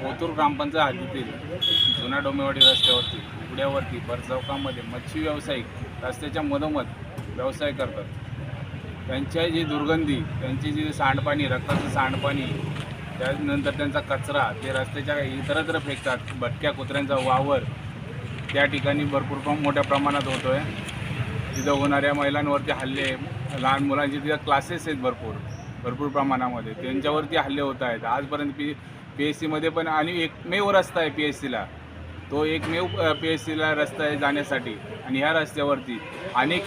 कोतूर ग्रामपंचायत हद्दीतील जुना डोमेवाडी रस्त्यावरती उड्यावरती भरचौकामध्ये मच्छी व्यावसायिक रस्त्याच्या मधोमध व्यवसाय करतात. त्यांच्या जी दुर्गंधी त्यांची जी सांडपाणी रक्ताचं सांडपाणी त्यानंतर त्यांचा कचरा ते रस्त्याच्या इतरत्र फेकतात. भटक्या कुत्र्यांचा वावर त्या ठिकाणी भरपूर मोठ्या प्रमाणात होतो आहे तिथं होणाऱ्या महिलांवरती हल्ले लहान मुलांचे तिथं क्लासेस आहेत भरपूर भरपूर प्रमाणामध्ये. त्यांच्यावरती हल्ले होत आहेत. आजपर्यंत पी पी एस सीमध्ये पण आणि एकमेव रस्ता आहे पी एस सीला तो एकमेव पी एस सीला रस्ता आहे जाण्यासाठी. आणि ह्या रस्त्यावरती अनेक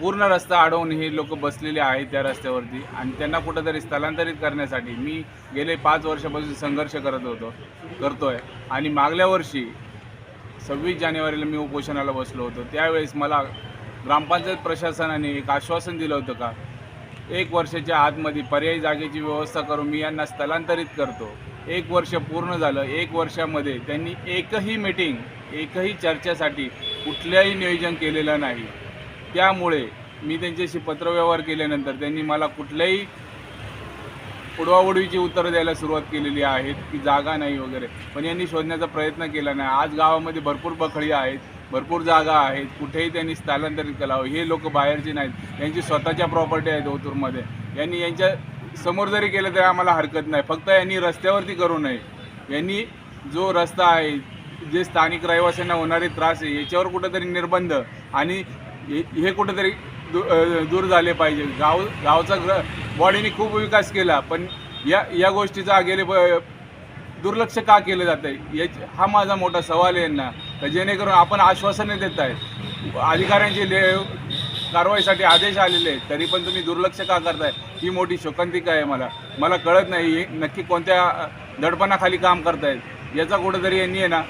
पूर्ण रस्ता अडवून हे लोक बसलेले आहेत त्या रस्त्यावरती. आणि त्यांना कुठंतरी स्थलांतरित करण्यासाठी मी गेले पाच वर्षापासून संघर्ष करत होतो करतो आहे आणि मागल्या वर्षी सव्वीस जानेवारीला मी उपोषणाला बसलो होतो. त्यावेळेस मला ग्रामपंचायत प्रशासनाने एक आश्वासन दिलं होतं का एक वर्षाच्या आतमध्ये पर्यायी जागेची व्यवस्था करून मी यांना स्थलांतरित करतो. एक वर्ष पूर्ण झालं एक वर्षामध्ये त्यांनी एकही मीटिंग एकही चर्चेसाठी कुठल्याही नियोजन केलेलं नाही. त्यामुळे मी त्यांच्याशी पत्रव्यवहार केल्यानंतर त्यांनी मला कुठल्याही उडवाउडवीची उत्तरं द्यायला सुरुवात केलेली आहेत की जागा नाही वगैरे. पण यांनी शोधण्याचा प्रयत्न केला नाही. आज गावामध्ये भरपूर बखळी आहेत. भरपूर जागा आहेत कुठेही त्यांनी स्थलांतरित करावं हे लोक बाहेरचे नाहीत. यांची स्वतःच्या प्रॉपर्टी आहेत ओतूरमध्ये. यांनी यांच्या समोर जरी केलं तरी आम्हाला हरकत नाही. फक्त यांनी रस्त्यावरती करू नये. यांनी जो रस्ता आहे जे स्थानिक रहिवाशांना होणारे त्रास आहे याच्यावर कुठंतरी निर्बंध आणि हे हे कुठंतरी दू दूर झाले पाहिजे. गाव गावचा ग्र बॉडीने खूप विकास केला पण या या गोष्टीचा गेले ब- दुर्लक्ष का केलं जातं आहे याच हा माझा मोठा सवाल आहे यांना. तर जेणेकरून आपण आश्वासने देत आहे अधिकाऱ्यांचे ले कारवाईसाठी आदेश आलेले आहेत तरी पण तुम्ही दुर्लक्ष का करताय? ही मोठी शोकांतिका आहे मला. मला कळत नाही नक्की कोणत्या दडपणाखाली काम करतायत? याचा कुठंतरी यांनी आहे ना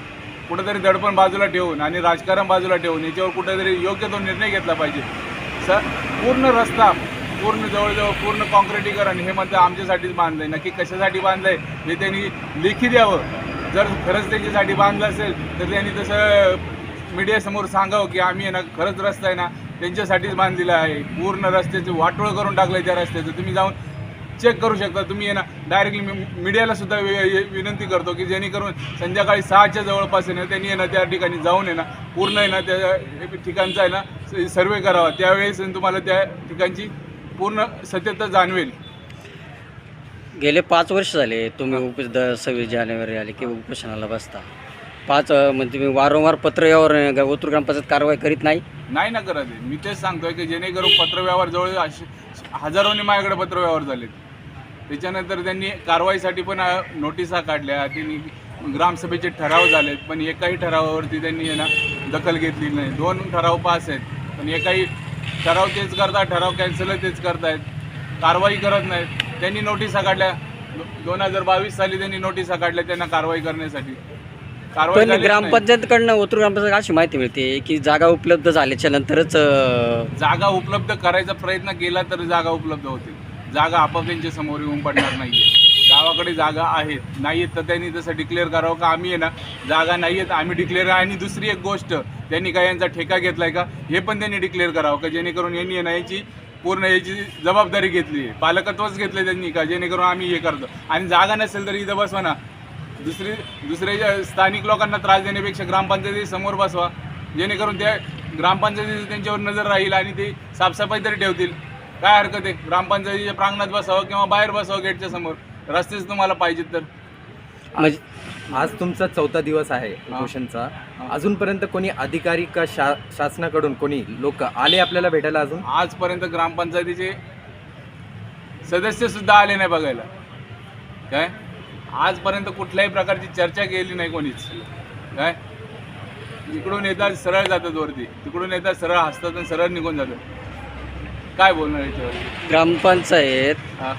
कुठंतरी दडपण बाजूला ठेवून आणि राजकारण बाजूला ठेवून याच्यावर कुठेतरी योग्य तो निर्णय घेतला पाहिजे. सर पूर्ण रस्ता पूर्ण जवळजवळ पूर्ण काँक्रिटीकरण हे म्हणतं आमच्यासाठीच बांधलं आहे नक्की कशासाठी बांधलं आहे हे त्यांनी लेखी द्यावं. जर खरंच त्याच्यासाठी बांधलं असेल तर त्यांनी तसं मीडियासमोर सांगावं की आम्ही आहे ना खरंच रस्ता आहे ना त्यांच्यासाठीच बांधलेला आहे. पूर्ण रस्त्याचं वाटोळ करून टाकलंय त्या रस्त्याचं. तुम्ही जाऊन चेक करू शकता. तुम्ही आहे ना डायरेक्टली मीडियाला सुद्धा विनंती करतो की जेणेकरून संध्याकाळी सहाच्या जवळपास आहे ना त्यांनी आहे ना त्या ठिकाणी जाऊन आहे ना पूर्ण आहे ना त्या ठिकाणचा आहे ना सर्वे करावा. त्यावेळेस तुम्हाला त्या ठिकाणची पूर्ण सत्यता जाणवेल. गेले पाच वर्ष झाले तुम्ही उप द सव्वीस जानेवारी आले की उपोषणाला बसता. पाच अं, म्हणजे तुम्ही वारंवार पत्र यावर ओतूर ग्रामपंचायत कारवाई करीत नाही. नाही ना करत आहे. मी तेच सांगतोय की जेणेकरून पत्रव्यवहार जवळ अशे हजारोनी माझ्याकडे पत्रव्यवहार झालेत. त्याच्यानंतर त्यांनी कारवाईसाठी पण अ, नोटिसा काढल्या. त्यांनी ग्रामसभेचे ठराव झालेत पण एकाही ठरावावरती त्यांनी आहे ना दखल घेतली नाही. दोन ठराव पास आहेत पण एकाही ठराव तेच करतात ठराव कॅन्सल तेच करतायत. कारवाई करत नाहीत. त्यांनी नोटिसा काढल्या दोन हजार बावीस साली त्यांनी नोटिसा काढल्या त्यांना कारवाई करण्यासाठी. कारवाई पण झालीच नाही. ग्रामपंचायतकडनं ओतूर ग्रामपंचायत अशी माहिती मिळते की जागा उपलब्ध झाल्याच्या नंतरच अं, जागा उपलब्ध करायचा प्रयत्न केला तर जागा उपलब्ध होतील. जागा आपोआप त्यांच्यासमोर येऊन पडणार नाहीये. गावाकडे जागा आहेत नाही आहेत तर त्यांनी तसं डिक्लेअर करावं का? आम्ही आहे ना जागा नाही आहेत आम्ही डिक्लेअर आणि दुसरी एक गोष्ट त्यांनी काय यांचा ठेका घेतलाय का? हे पण त्यांनी डिक्लेअर करावं का? जेणेकरून यांनी आहे ना याची पूर्ण याची जबाबदारी घेतली. पालकत्वच घेतलं त्यांनी का? जेणेकरून आम्ही हे करतो. आणि जागा नसेल तर इथं बसवा ना. दुसरी दुसऱ्या ज्या स्थानिक लोकांना त्रास देण्यापेक्षा ग्रामपंचायती समोर बसवा. जेणेकरून त्या ग्रामपंचायतीची त्यांच्यावर नजर राहील आणि ते साफसफाई तरी ठेवतील. काय हरकत आहे? ग्रामपंचायतीच्या प्रांगणात बसावं किंवा बाहेर बसावं गेटच्या समोर? रस्तेच तुम्हाला पाहिजेत तर. म्हणजे आज तुमचा चौथा दिवस आहे उपोषणचा. अजूनपर्यंत कोणी अधिकारी का शा शासनाकडून कोणी लोक आले आपल्याला भेटायला अजून? आजपर्यंत ग्रामपंचायतीचे सदस्य सुद्धा आले नाही बघायला. काय? आजपर्यंत कुठल्याही प्रकारची चर्चा केली नाही कोणीच. काय? इकडून येतात सरळ जातात वरती. तिकडून येतात सरळ हसतात आणि सरळ निघून जातात. काय बोलणार याच्यावर ग्रामपंचायत हा.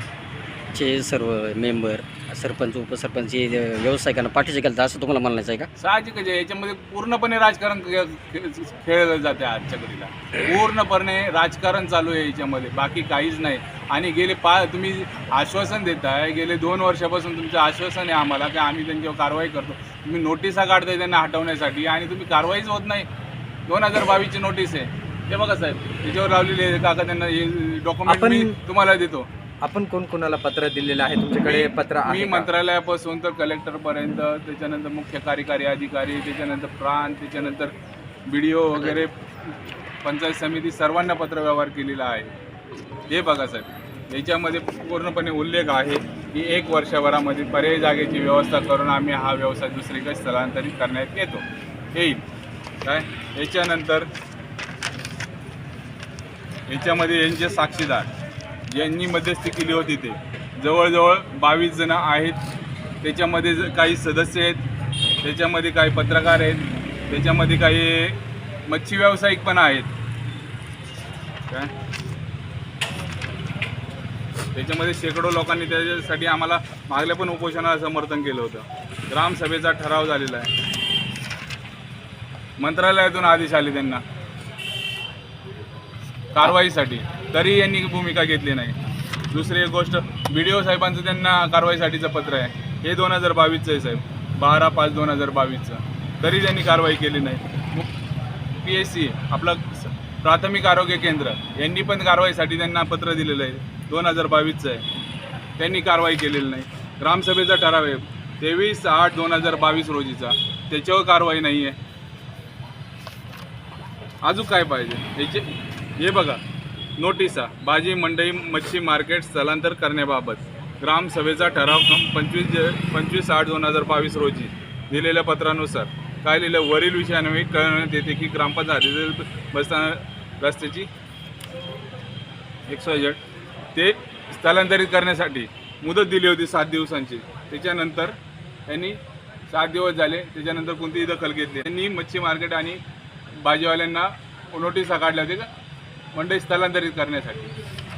चे सर्व मेंबर सरपंच उपसरपंच हे व्यावसायिकांना पाठीशी घालतात असं तुम्हाला म्हणायचं आहे का? साहजिकच आहे. याच्यामध्ये पूर्णपणे राजकारण खे- खे- खेळलं जाते आजच्या घडीला. पूर्णपणे राजकारण चालू आहे याच्यामध्ये. बाकी काहीच नाही. आणि गेले पा तुम्ही आश्वासन देताय. गेले दोन वर्षापासून तुमचं आश्वासन आहे आम्हाला की आम्ही त्यांच्यावर कारवाई करतो. तुम्ही नोटिसा काढताय त्यांना हटवण्यासाठी आणि तुम्ही कारवाईच होत नाही. दोन हजार बावीसची नोटीस आहे. ते बघा साहेब त्याच्यावर लावलेली आहे काका त्यांना हे डॉक्युमेंट आपण- मी तुम्हाला देतो. आपण कोण कोणाला पत्र दिलेलं आहे? तुमच्याकडे पत्र आहे मी का? मंत्रालयापासून तर कलेक्टरपर्यंत त्याच्यानंतर मुख्य कार्यकारी अधिकारी त्याच्यानंतर प्रांत त्याच्यानंतर बी डी ओ वगैरे पंचायत समिती सर्वांना पत्रव्यवहार केलेला आहे. हे बघा साहेब याच्यामध्ये पूर्णपणे उल्लेख आहे की एक वर्षभरामध्ये पर्यायी जागेची व्यवस्था करून आम्ही हा व्यवसाय दुसरीकडे स्थलांतरित करण्यात येतो. येईल. काय? याच्यानंतर याच्यामध्ये यांचे साक्षीदार यांनी मध्यस्थी केली होती ते. जवळजवळ बावीस जण आहेत. त्याच्यामध्ये काही सदस्य आहेत. त्याच्यामध्ये काही पत्रकार आहेत. त्याच्यामध्ये काही मच्छी व्यावसायिक पण आहेत. काय? त्याच्यामध्ये शेकडो लोकांनी त्याच्यासाठी आम्हाला मागल्या पण उपोषणाला समर्थन केलं होतं. ग्रामसभेचा ठराव झालेला आहे. मंत्रालयातून आदेश आले त्यांना. कारवाईसाठी. तरी यांनी भूमिका घेतली नाही. दुसरी एक गोष्ट बी डी ओ साहेबांचं त्यांना कारवाईसाठीचं पत्र आहे. हे दोन हजार बावीसचं आहे साहेब. बारा पाच दोन हजार बावीसचं. तरी त्यांनी कारवाई केली नाही. पी एस सी आपलं प्राथमिक आरोग्य केंद्र यांनी पण कारवाईसाठी त्यांना पत्र दिलेलं आहे. दोन हजार बावीसचं आहे. त्यांनी कारवाई केलेली नाही. ग्रामसभेचा ठराव आहे. तेवीस आठ दोन हजार बावीस रोजीचा. त्याच्यावर कारवाई नाही आहे अजून काय पाहिजे? याचे हे बघा. नोटिसा भाजी मंडई मच्छी मार्केट स्थलांतर करण्याबाबत ग्रामसभेचा ठराव पंचवीस ज- पंचवीस आठ दोन हजार बावीस रोजी दिलेल्या पत्रानुसार काय लिहिलं? वरील विषयान्वये कळवण्यात येते की ग्रामपंचायतीतील बसताना रस्त्याची एक ते स्थलांतरित करण्यासाठी मुदत दिली होती सात दिवसांची. त्याच्यानंतर त्यांनी सात दिवस झाले. त्याच्यानंतर कोणतीही दखल घेतली त्यांनी मच्छी मार्केट आणि भाजीवाल्यांना नोटिसा काढल्या होत्या का मंडई स्थलांतरित करण्यासाठी.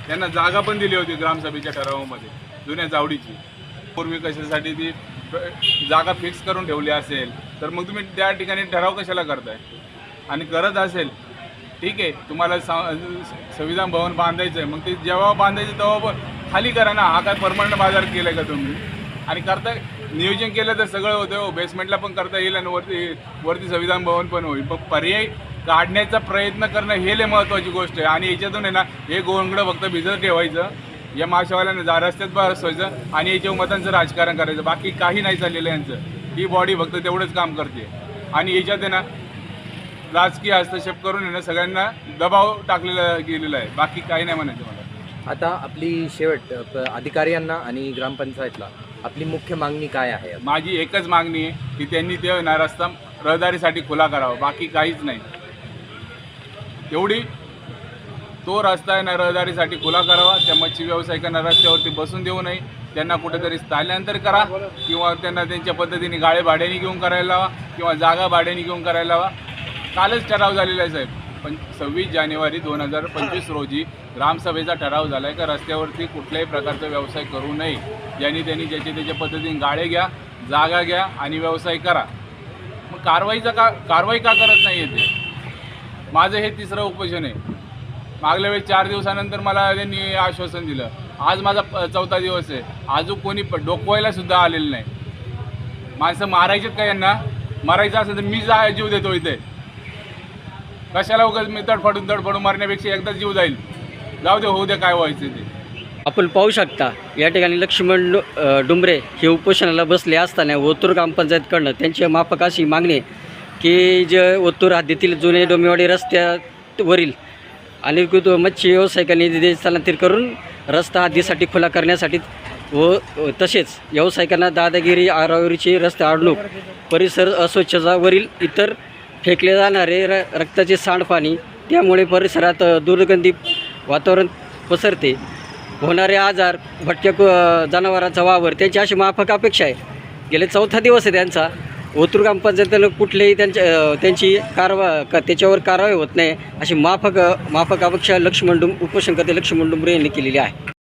त्यांना जागा पण दिली होती ग्रामसभेच्या ठरावामध्ये जुन्या जावडीची. पूर्वी कशासाठी ती जागा फिक्स करून ठेवली असेल तर मग तुम्ही त्या ठिकाणी ठराव कशाला करताय? आणि करत असेल ठीक आहे तुम्हाला सा- संविधान भवन बांधायचं आहे मग ते जेव्हा बांधायचं तेव्हा पण खाली करा ना हा काय परमनंट बाजार केला आहे का तुम्ही? आणि करता नियोजन केलं तर सगळं होतं हो बेसमेंटला पण करता येईल आणि वरती वरती संविधान भवन पण होईल. पण पर्याय काढण्याचा प्रयत्न करणं हे लय महत्त्वाची गोष्ट आहे. आणि याच्यातून आहे ना हे गोंगडं फक्त भिजत ठेवायचं. या माशावाल्यांना जा रस्त्यात बसवायचं आणि याच्या मतांचं राजकारण करायचं. बाकी काही नाही चाललेलं यांचं. ही बॉडी फक्त तेवढंच काम करते. आणि याच्यात आहे ना राजकीय हस्तक्षेप करून आहे ना सगळ्यांना दबाव टाकलेला गेलेला आहे. बाकी काही नाही म्हणायचं मला. आता आपली शेवट अधिकाऱ्यांना आणि ग्रामपंचायतला आपली मुख्य मागणी काय आहे? माझी एकच मागणी आहे की त्यांनी ते ना रस्ता रहदारीसाठी खुला करावा. बाकी काहीच नाही. तेवढी तो रस्ता आहे रहदारीसाठी खुला करावा. त्या मच्छी व्यावसायिकांना रस्त्यावरती बसून देऊ नये. त्यांना कुठेतरी स्थलांतर करा किंवा त्यांना त्यांच्या पद्धतीने गाळे भाड्याने घेऊन करायला लावा किंवा जागा भाड्याने घेऊन करायला लावा. कालच ठराव झालेला आहे साहेब. पण सव्वीस जानेवारी दोन हजार पंचवीस रोजी ग्रामसभेचा ठराव झाला आहे का रस्त्यावरती कुठल्याही प्रकारचा व्यवसाय करू नये. ज्यांनी त्यांनी ज्याच्या त्याच्या पद्धतीने गाळे घ्या जागा घ्या आणि व्यवसाय करा. मग कारवाईचा का कारवाई का करत नाही येते माझं हे तिसरं उपोषण आहे. मागल्या वेळी चार दिवसानंतर मला त्यांनी आश्वासन दिलं. आज माझा प- चौथा दिवस आहे. अजून कोणी डोकवायला सुद्धा आलेलं नाही. माणसं मारायचेत का यांना? मारायचं असेल तर मी जा जीव देतो इथे. कशाला उगाच मी तडफडून तडफडून मारण्यापेक्षा एकदा जीव जाईल? जाऊ दे होऊ दे काय व्हायचं ते. आपण पाहू शकता या ठिकाणी लक्ष्मण डुमरे डुंबरे हे उपोषणाला बसले असताना ओतूर ग्रामपंचायतकडनं त्यांची माफक अशी मागणी की जे ओतूर हद्दीतील जुने डोमेवाडी रस्त्यावरील अनेक मच्छी व्यावसायिकांनी निधी स्थलांतरित करून रस्ता हद्दीसाठी खुला करण्यासाठी व तसेच व्यावसायिकांना दादागिरी आरावरीची रस्ते अडणूक परिसर अस्वच्छतावरील इतर फेकले जाणारे र रक्ताचे सांडपाणी त्यामुळे परिसरात दुर्गंधी वातावरण पसरते. होणारे आजार भटक्या जनावरांचा वावर त्यांची अशी माफक अपेक्षा आहे. गेले चौथा दिवस आहे त्यांचा. ओतूर ग्रामपंचायतीनं कुठलेही त्यांच्या त्यांची कारवा का त्याच्यावर कारवाई होत नाही अशी माफक माफक अपेक्षा लक्ष्मण डुम उपोषणकर्ते लक्ष्मण डुंबरे यांनी केलेली आहे.